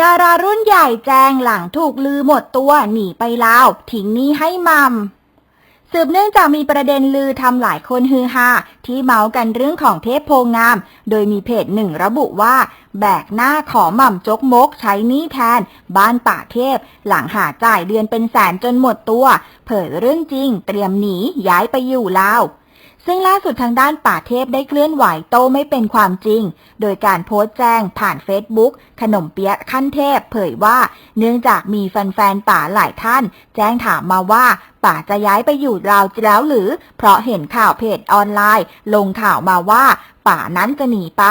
ดารารุ่นใหญ่แจ้งหลังถูกลือหมดตัวหนีไปลาว ทิ้งนี้ให้มัมสืบเนื่องจากมีประเด็นลือทำหลายคนฮือฮาที่เมาส์กันเรื่องของเทพโพงาม โดยมีเพจหนึ่งระบุว่า แบกหน้าขอหม่ำจกมกใช้นี้แทน บ้านป่าเทพ หลังหาจ่ายเดือนเป็นแสนจนหมดตัว เผยเรื่องจริง เตรียมหนีย้ายไปอยู่ลาว ซึ่งล่าสุดทางด้านป่าเทพได้เคลื่อนไหวโต้ไม่เป็นความจริง โดยการโพสต์แจ้งผ่านเฟซบุ๊กขนมเปี๊ยะขั้นเทพ เผยว่า เนื่องจากมีแฟนๆป่าหลายท่าน แจ้งถามมาว่า ป่าจะย้ายไปอยู่ลาวแล้วหรือ เพราะเห็นข่าวเพจออนไลน์ ลงข่าวมาว่า ป่านั้นจะหนีไป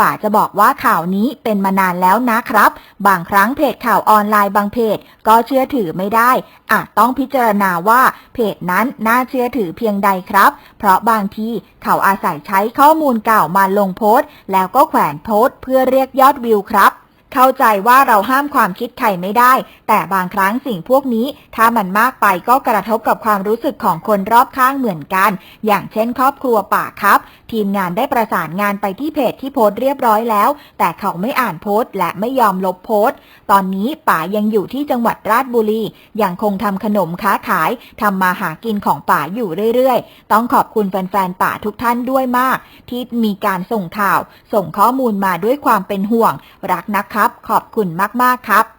ป่าจะบอกว่าข่าวนี้เป็นมานานแล้วนะครับ บางครั้งเพจข่าวออนไลน์บางเพจก็เชื่อถือไม่ได้ อาจต้องพิจารณาว่าเพจนั้นน่าเชื่อถือเพียงใดครับ เพราะบางทีเขาอาศัยใช้ข้อมูลเก่ามาลงโพสต์ แล้วก็แขวนโพสต์เพื่อเรียกยอดวิวครับ เข้าใจว่าเราห้ามความคิดใครไม่ได้ แต่บางครั้งสิ่งพวกนี้ ถ้ามันมากไปก็กระทบกับความรู้สึกของคนรอบข้างเหมือนกัน อย่างเช่น ครอบครัวป่าครับ ทีมงานได้ประสานงานไปที่เพจที่โพสต์เรียบร้อยแล้ว แต่เขาไม่อ่านโพสต์ และไม่ยอมลบโพสต์ ตอนนี้ป่ายังอยู่ที่จังหวัดราชบุรียังคงทำขนมค้าขายทำมาหากินของป่าอยู่เรื่อยๆ ต้องขอบคุณแฟนๆป่าทุกท่านด้วยมาก ที่มีการส่งข่าว ส่งข้อมูลมาด้วยความเป็นห่วง รักนะครับ ขอบคุณมาก ๆ ครับ